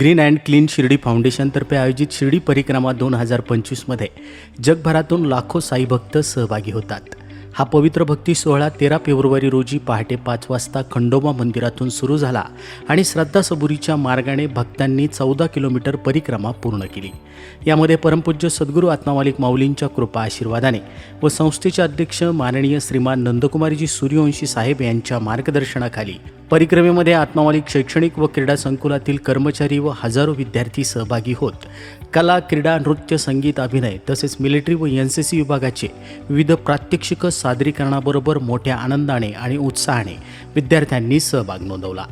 Green and clean Shirdi फाउंडेशनतर्फे आयोजित शिर्डी परिक्रमा दोन हजार पंचवीसमध्ये जगभरातून लाखो साईभक्त सहभागी होतात. हा पवित्र भक्ती सोहळा तेरा फेब्रुवारी रोजी पहाटे पाच वाजता खंडोबा मंदिरातून सुरू झाला आणि श्रद्धासबुरीच्या मार्गाने भक्तांनी चौदा किलोमीटर परिक्रमा पूर्ण केली. यामध्ये परमपूज्य सद्गुरू आत्मामालिक माऊलींच्या कृपा आशीर्वादाने व संस्थेचे अध्यक्ष माननीय श्रीमान नंदकुमारजी सूर्यवंशी साहेब यांच्या मार्गदर्शनाखाली परिक्रमेमध्ये आत्मामालिक शैक्षणिक व क्रीडा संकुलातील कर्मचारी व हजारो विद्यार्थी सहभागी होत. कला क्रीडा नृत्य संगीत अभिनय तसेच मिलिटरी व एन सी सी विभागाचे विविध प्रात्यक्षिक सादरीकरणाबरोबर मोठ्या आनंदाने आणि उत्साहाने विद्यार्थ्यांनी सहभाग नोंदवला.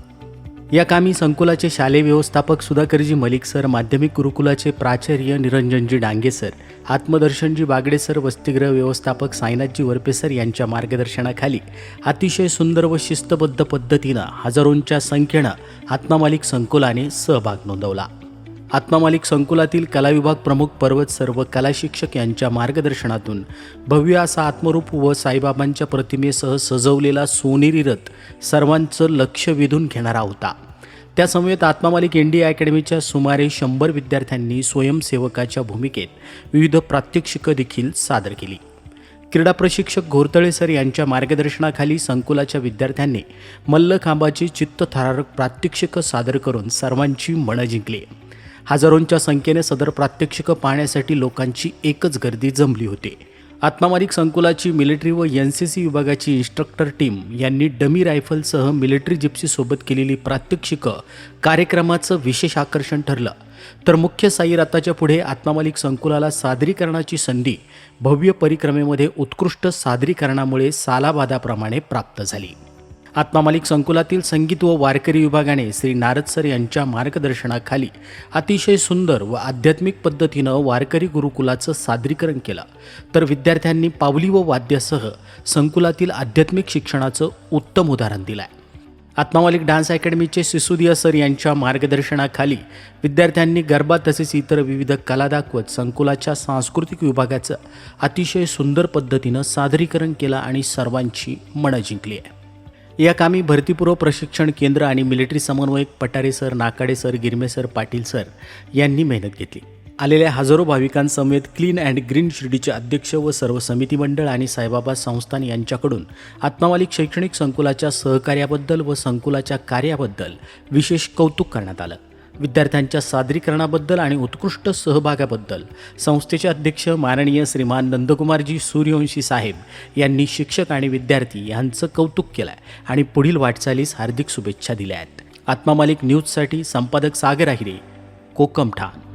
या कामी संकुलाचे शालेय व्यवस्थापक सुधाकरजी मलिक सर माध्यमिक गुरुकुलाचे प्राचार्य निरंजनजी डांगे सर आत्मदर्शनजी बागडे सर वसतिगृह व्यवस्थापक साईनाथजी वरपे सर यांच्या मार्गदर्शनाखाली अतिशय सुंदर व शिस्तबद्ध पद्धतीनं हजारोंच्या संख्येनं आत्मामालिक संकुलाने सहभाग नोंदवला. आत्मामालिक संकुलातील कला विभाग प्रमुख पर्वत सर्व कला शिक्षक यांच्या मार्गदर्शनातून भव्य असा आत्मरूप व साईबाबांच्या प्रतिमेसह सजवलेला सोनेरी रथ सर्वांचं लक्ष वेधून घेणारा होता. त्या समवेत आत्मामालिक इंडिया अकॅडमीच्या सुमारे शंभर विद्यार्थ्यांनी स्वयंसेवकाच्या भूमिकेत विविध प्रात्यक्षिकं देखील सादर केली. क्रीडा प्रशिक्षक घोरतळे सर यांच्या मार्गदर्शनाखाली संकुलाच्या विद्यार्थ्यांनी मल्लखांबाची चित्तथरारक प्रात्यक्षिकं सादर करून सर्वांची मनं जिंकली. हजारोंच्या संख्येने सदर प्रात्यक्षिकं पाहण्यासाठी लोकांची एकच गर्दी जमली होती. आत्मामालिक संकुलाची मिलिटरी व एन सी सी विभागाची इन्स्ट्रक्टर टीम यांनी डमी रायफलसह मिलिटरी जिप्सीसोबत केलेली प्रात्यक्षिकं कार्यक्रमाचं विशेष आकर्षण ठरलं. तर मुख्य साई रथाच्या पुढे आत्मामालिक संकुलाला सादरीकरणाची संधी भव्य परिक्रमेमध्ये उत्कृष्ट सादरीकरणामुळे सालाबादाप्रमाणे प्राप्त झाली. आत्मामालिक संकुलातील संगीत व वारकरी विभागाने श्री नारद सर यांच्या मार्गदर्शनाखाली अतिशय सुंदर व आध्यात्मिक पद्धतीनं वारकरी गुरुकुलाचं सादरीकरण केलं. तर विद्यार्थ्यांनी पावली व वाद्यासह संकुलातील आध्यात्मिक शिक्षणाचं उत्तम उदाहरण दिलं आहे आत्मामालिक डान्स अकॅडमीचे सिसुदिया सर यांच्या मार्गदर्शनाखाली विद्यार्थ्यांनी गरबा तसेच इतर विविध कला दाखवत संकुलाच्या सांस्कृतिक विभागाचं अतिशय सुंदर पद्धतीनं सादरीकरण केलं आणि सर्वांची मनं जिंकली आहे. या कामी भरतीपूर्व प्रशिक्षण केंद्र आणि मिलिटरी समन्वयक Patare sir Nakade sir Girme sir Patil sir यांनी मेहनत घेतली. आलेल्या हजारो भाविकांसमवेत क्लीन अँड ग्रीन शिर्डीचे अध्यक्ष व सर्व समिती मंडळ आणि साईबाबा संस्थान यांच्याकडून आत्मामालिक शैक्षणिक संकुलाच्या सहकार्याबद्दल व संकुलाच्या कार्याबद्दल विशेष कौतुक करण्यात आलं. विद्यार्थ्यांच्या सादरीकरणाबद्दल आणि उत्कृष्ट सहभागाबद्दल संस्थेचे अध्यक्ष माननीय श्रीमान नंदकुमारजी सूर्यवंशी साहेब यांनी शिक्षक आणि विद्यार्थी यांचं कौतुक केलं आहे आणि पुढील वाटचालीस हार्दिक शुभेच्छा दिल्या आहेत. आत्मामालिक न्यूजसाठी संपादक सागर आहिरे कोकम ठाण.